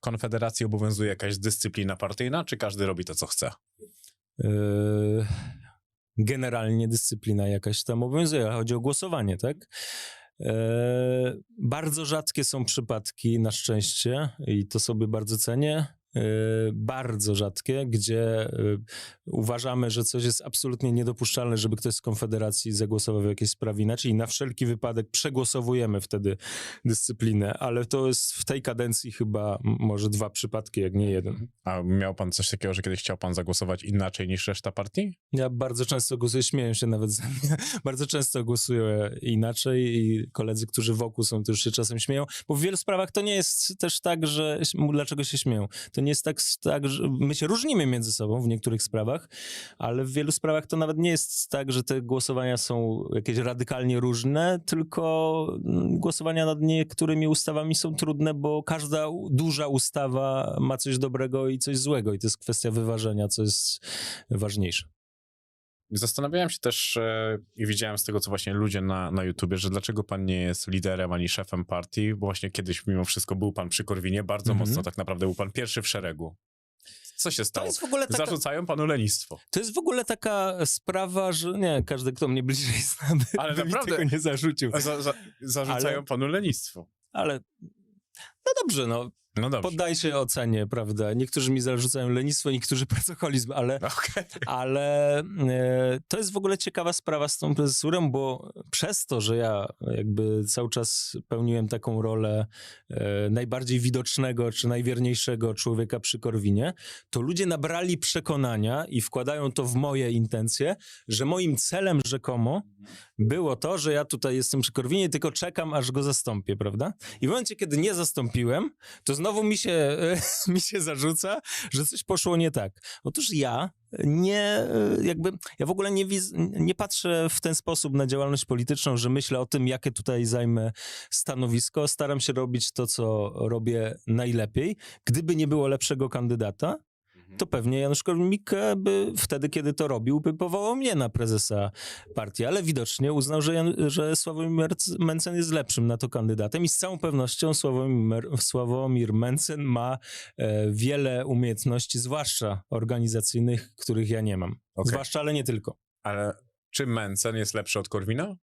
Konfederacji obowiązuje jakaś dyscyplina partyjna, czy każdy robi to, co chce? Yy, generalnie dyscyplina jakaś tam obowiązuje, ale chodzi o głosowanie, tak? Yy, bardzo rzadkie są przypadki, na szczęście, i to sobie bardzo cenię. Yy, Bardzo rzadkie, gdzie yy, uważamy, że coś jest absolutnie niedopuszczalne, żeby ktoś z Konfederacji zagłosował w jakiejś sprawie inaczej i na wszelki wypadek przegłosowujemy wtedy dyscyplinę, ale to jest w tej kadencji chyba może dwa przypadki, jak nie jeden. A miał pan coś takiego, że kiedyś chciał pan zagłosować inaczej niż reszta partii? Ja bardzo często głosuję, śmieją się nawet ze mnie, bardzo często głosuję inaczej i koledzy, którzy wokół są, też się czasem śmieją, bo w wielu sprawach to nie jest też tak, że dlaczego się śmieją. To nie jest tak, tak że my się różnimy między sobą w niektórych sprawach, ale w wielu sprawach to nawet nie jest tak, że te głosowania są jakieś radykalnie różne, tylko mm, głosowania nad niektórymi ustawami są trudne, bo każda duża ustawa ma coś dobrego i coś złego i to jest kwestia wyważenia, co jest ważniejsze. Zastanawiałem się też e, i widziałem z tego, co właśnie ludzie na, na YouTubie, że dlaczego pan nie jest liderem ani szefem partii, bo właśnie kiedyś mimo wszystko był pan przy Korwinie, bardzo Mhm. mocno tak naprawdę był pan pierwszy w szeregu. Co się To stało? jest w ogóle taka, Zarzucają panu lenistwo. to jest w ogóle taka sprawa, że nie, każdy, kto mnie bliżej zna, by, Ale by naprawdę- tego nie zarzucił. Za, za, zarzucają Ale- panu lenistwo. Ale no dobrze, no, No dobrze. poddaj się ocenie, prawda? Niektórzy mi zarzucają lenistwo, niektórzy pracoholizm, ale Okej. ale e, to jest w ogóle ciekawa sprawa z tą prezesurą, bo przez to, że ja jakby cały czas pełniłem taką rolę e, najbardziej widocznego czy najwierniejszego człowieka przy Korwinie, to ludzie nabrali przekonania i wkładają to w moje intencje, że moim celem rzekomo było to, że ja tutaj jestem przy Korwinie, tylko czekam, aż go zastąpię, prawda? I w momencie, kiedy nie zastąpiłem, to znowu mi się, mi się zarzuca, że coś poszło nie tak. Otóż ja nie, jakby, ja w ogóle nie, wiz, nie patrzę w ten sposób na działalność polityczną, że myślę o tym, jakie tutaj zajmę stanowisko. Staram się robić to, co robię najlepiej. Gdyby nie było lepszego kandydata, to pewnie Janusz Korwin-Mikke by wtedy, kiedy to robił, by powołał mnie na prezesa partii, ale widocznie uznał, że, Jan, że Sławomir Mencen jest lepszym na to kandydatem i z całą pewnością Sławomir, Sławomir Mencen ma e, wiele umiejętności, zwłaszcza organizacyjnych, których ja nie mam. Okej. Zwłaszcza, ale nie tylko. Ale czy Mencen jest lepszy od Korwina?